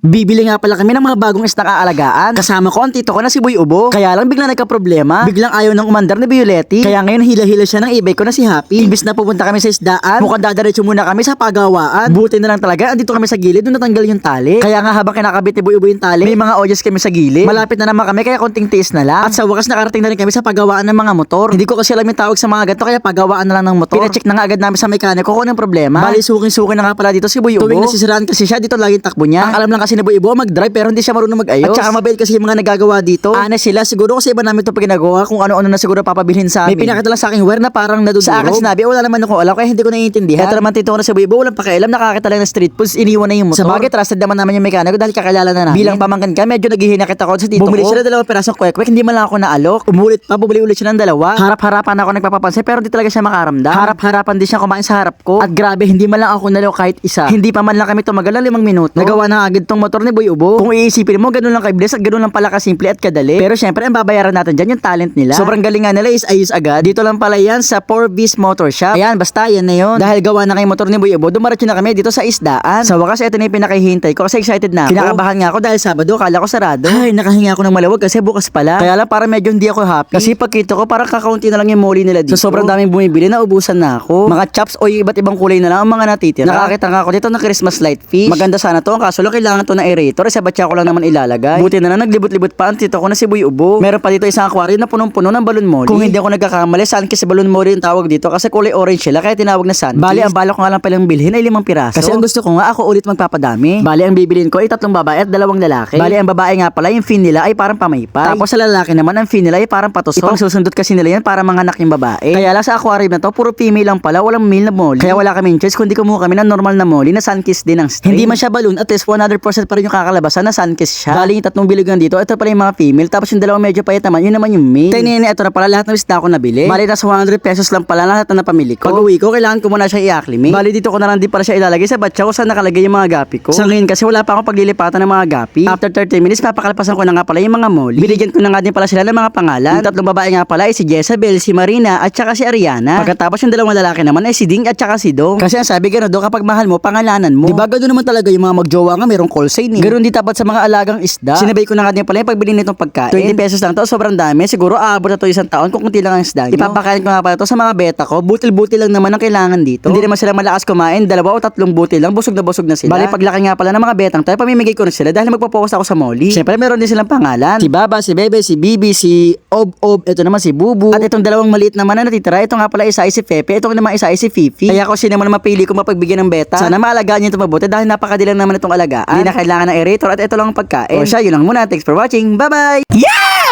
Bibili nga pala kami ng mga bagong isda kaalagaan. Kasama ko ang tito ko na si Boy Ubo. Kaya lang biglang nagka-problema. Biglang ayaw ng umandar na Violetti. Kaya ngayon hila-hila siya ng ibay ko na si Happy. Imbis na pupunta kami sa isdaan, mukhang dadaretso muna kami sa pagawaan. Buti na lang talaga, andito kami sa gilid nung natanggal yung tali. Kaya nga habang kinakabit ni Boy Ubo yung tali, may mga audios kami sa gilid. Malapit na naman kami kaya konting tiis na lang. At sa wakas nakarating na rin kami sa pagawaan ng mga motor. Hindi ko kasi alam yung tawag sa mga ganito kaya pagawaan na lang ng motor. Pina-check na nga agad namin sa mekaniko kung anong problema. Bali suking-suki na nga pala dito si Boy Ubo. Tuwing nasisiraan kasi siya, dito laging takbo niya. Ang alam lang kasi ni Boy Ubo mag-drive pero hindi siya marunong mag-ayos. At saka mabait kasi yung mga nagagawa dito. Ana sila, siguro kasi iba namin ito pag ginagawa kung ano-ano na siguro papabilhin sa amin. May pinakita lang sa akin where na parang nadudurog. Sa akin sinabi, wala naman ako alam kaya hindi ko naiintindihan. Ito naman tito ko na si Boy Ubo, walang pakialam, nakakita lang ng street foods, iniwan na yung motor. Sa bagay, trusted naman namin yung mekaniko dahil kakilala na namin. Bilang pamangkin ka, medyo naghihina kita ko sa tito Bumili ko. sila dalawang pirasong kwek-kwek, hindi man lang ako naalok. Umulit pa, bumili ulit siya ng dalawa. Harap-harapan ako nagpapapansin pero hindi talaga siya makaramdam. Harap-harapan din siya kumain sa harap ko. At grabe, hindi man lang ako nalok kahit isa. Hindi pa man lang kami tumagal ng limang minuto. Nagawa na agad tong motor ni Boy Ubo. Kung iisipin mo, ganun lang kabilis at ganun lang pala kasimple at kadali. Pero syempre, ang babayaran natin dyan yung talent nila. Sobrang galing nga nila is ayos agad. Dito lang pala yan sa 4Bs Motor Shop. Ayan, basta yan na yun. Dahil gawa na kay motor ni Boy Ubo, dumaratyo na kami dito sa isdaan. Sa wakas, ito na yung pinakahihintay ko kasi excited na ako. Kinakabahan nga ako dahil Sabado, kala ko sarado. Ay, nakahinga ako ng malawag kasi bukas pala. Kaya lang para medyo hindi ako happy. Kasi pagkita ko, parang kakaunti na lang yung moli nila dito. So sobrang daming bumibili, naubusan na ako. Mga chops o iba't ibang kulay na lang ang mga natitira. Nakakita nga ako dito ng Christmas light fish. Maganda sana to, ang kaso lang kailangan to ng aerator. Sa batya ko lang naman ilalagay. Buti na lang naglibot-libot pa ang tito ko na si Boy Ubo. Meron pa dito isang aquarium na punong-puno ng balon molly. Kung hindi ako nagkakamali, saan kasi balon molly yung tawag dito kasi kulay orange sila kaya tinawag na sun. Bali, ang balak ko nga lang palang bilhin ay limang piraso. Kasi ang gusto ko nga ako ulit magpapadami. Bali, ang bibilin ko ay tatlong babae at dalawang lalaki. Bali, ang babae nga pala yung fin nila ay parang pamaypay. Tapos sa lalaki naman ang fin nila ay parang patusok. Ipang susundot kasi nila yan para manganak yung babae. Kaya lang sa aquarium na to, puro female lang pala, walang male na molly. Kaya wala kaming choice kundi kumuha kami ng normal na molly na sunkiss din ang string. Hindi man siya balloon, at least 100% pa rin yung kakalabasan na sunkiss siya. Bali, yung tatlong biligan dito, ito pala yung mga female, tapos yung dalawang medyo payat naman, yun naman yung male. Nini, ito na pala lahat ng isda ko nabili. Bali, nasa 100 pesos lang pala lahat na napamili ko. Pag uwi ko, kailangan ko muna siya i-acclimate. Bali, dito ko na lang din pala siya ilalagay sa batya ko saan nakalagay yung mga gapi ko. Sa ngayon kasi wala pa akong paglilipatan ng mga gapi. After 30 minutes, papakalpasan ko na nga pala yung mga molly. Binigyan ko na nga din pala sila ng mga pangalan. Yung tatlong babae nga pala ay si Jezebel, si Marina, at saka si Ariana. Pagkatapos yung dalawang lalaki naman ay si Ding at saka si Dong. Kasi ang sabi gano'n kapag mahal mo, pangalanan mo. Diba gano'n naman talaga yung mga magjowa nga merong call sign eh. Gano'n din tapat sa mga alagang isda. Sinabay ko na nga din pala yung pagbili nitong pagkain. 20 pesos lang to, sobrang dami. Siguro aabot na to isang taon kung kunti lang ang isda nyo. Ipapakain ko nga pala to sa mga beta ko. Butil-butil lang naman ang kailangan dito. Hindi naman sila malakas kumain. Dalawa o tatlong butil lang. Busog na busog na sila. Bali, paglaki nga pala ng mga betang tayo, pamimigay ko na sila dahil magpo-focus ako sa molly. Siyempre, meron din silang pangalan. Si Baba, si Bebe, si Bibi, si Ob Ob, ito naman si Bubu. At itong dalawang maliit naman na natitira, ito nga pala isa ay si Pepe, ito naman isa ay si Fifi. Kaya kung sino man mapili ko mapagbigyan ng beta, sana maalagaan niyo ito mabuti dahil napakadilang naman itong alagaan. Hindi na kailangan ng aerator at ito lang ang pagkain. O siya, yun lang muna. Thanks for watching. Bye-bye! Yeah!